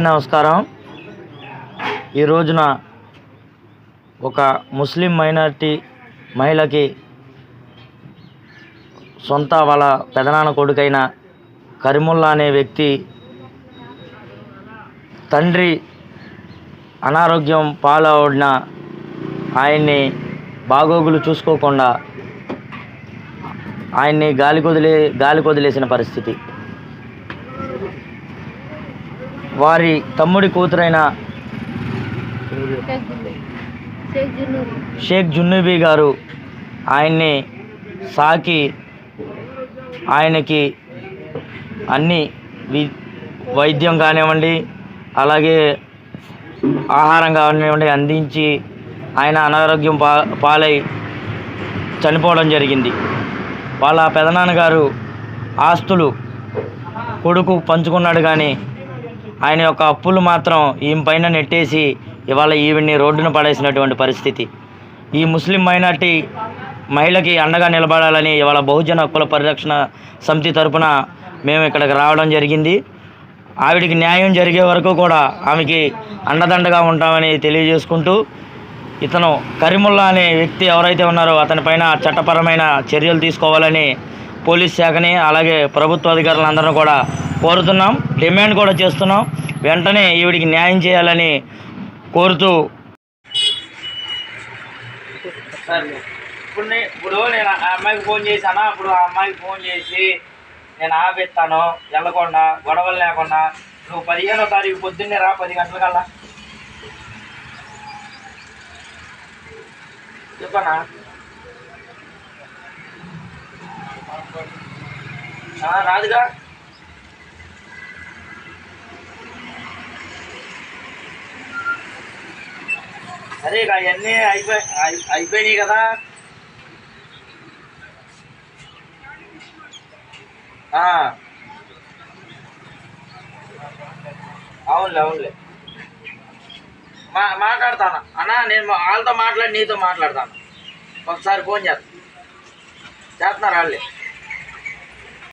నమస్కారం. ఈ రోజున ఒక ముస్లిం మైనార్టీ మహిళకి సొంత వాళ్ళ పెదనాన్న కొడుకైన కరిముల్లా అనే వ్యక్తి తండ్రి అనారోగ్యం పాలవడిన ఆయన్ని బాగోగులు చూసుకోకుండా ఆయన్ని గాలి కొదిలే గాలి కొదిలేసిన పరిస్థితి. వారి తమ్ముడి కూతురైన షేక్ జున్నూబీ గారు ఆయన్ని సాకి ఆయనకి అన్ని వి వైద్యం కానివ్వండి అలాగే ఆహారం కానివ్వండి అందించి ఆయన అనారోగ్యం పా పాలై చనిపోవడం జరిగింది. వాళ్ళ పెదనాన్నగారు ఆస్తులు కొడుకు పంచుకున్నాడు కానీ ఆయన యొక్క అప్పులు మాత్రం ఈమె పైన నెట్టేసి ఇవాళ ఈవిడ్ని రోడ్డున పడేసినటువంటి పరిస్థితి. ఈ ముస్లిం మైనార్టీ మహిళకి అండగా నిలబడాలని ఇవాళ బహుజన హక్కుల పరిరక్షణ సమితి తరపున మేము ఇక్కడికి రావడం జరిగింది. ఆవిడికి న్యాయం జరిగే వరకు కూడా ఆమెకి అండదండగా ఉంటామని తెలియజేసుకుంటూ ఇతను కరీముల్లా అనే వ్యక్తి ఎవరైతే ఉన్నారో అతనిపైన చట్టపరమైన చర్యలు తీసుకోవాలని పోలీస్ శాఖని అలాగే ప్రభుత్వ అధికారులందరూ కూడా కోరుతున్నాం. డిమాండ్ కూడా చేస్తున్నాం. వెంటనే ఈవిడికి న్యాయం చేయాలని కోరుతూ ఇప్పుడు ఇప్పుడు నేను ఆ అమ్మాయికి ఫోన్ చేశానా? అప్పుడు ఆ అమ్మాయికి ఫోన్ చేసి నేను ఆపిస్తాను. వెళ్ళకుండా గొడవలు లేకుండా. నువ్వు పదిహేనో తారీఖు పొద్దున్నే రా పది గంటలకల్లా. చెప్పనా? రాదుగా. సరే ఇక అవన్నీ అయిపోయి అయిపోయినాయి కదా. అవునులే అవునులే. మా మాట్లాడతాను? అన్నా నేను వాళ్ళతో మాట్లాడి నీతో మాట్లాడతాను. ఒకసారి ఫోన్ చేస్తాను చేస్తున్నారు వాళ్ళే?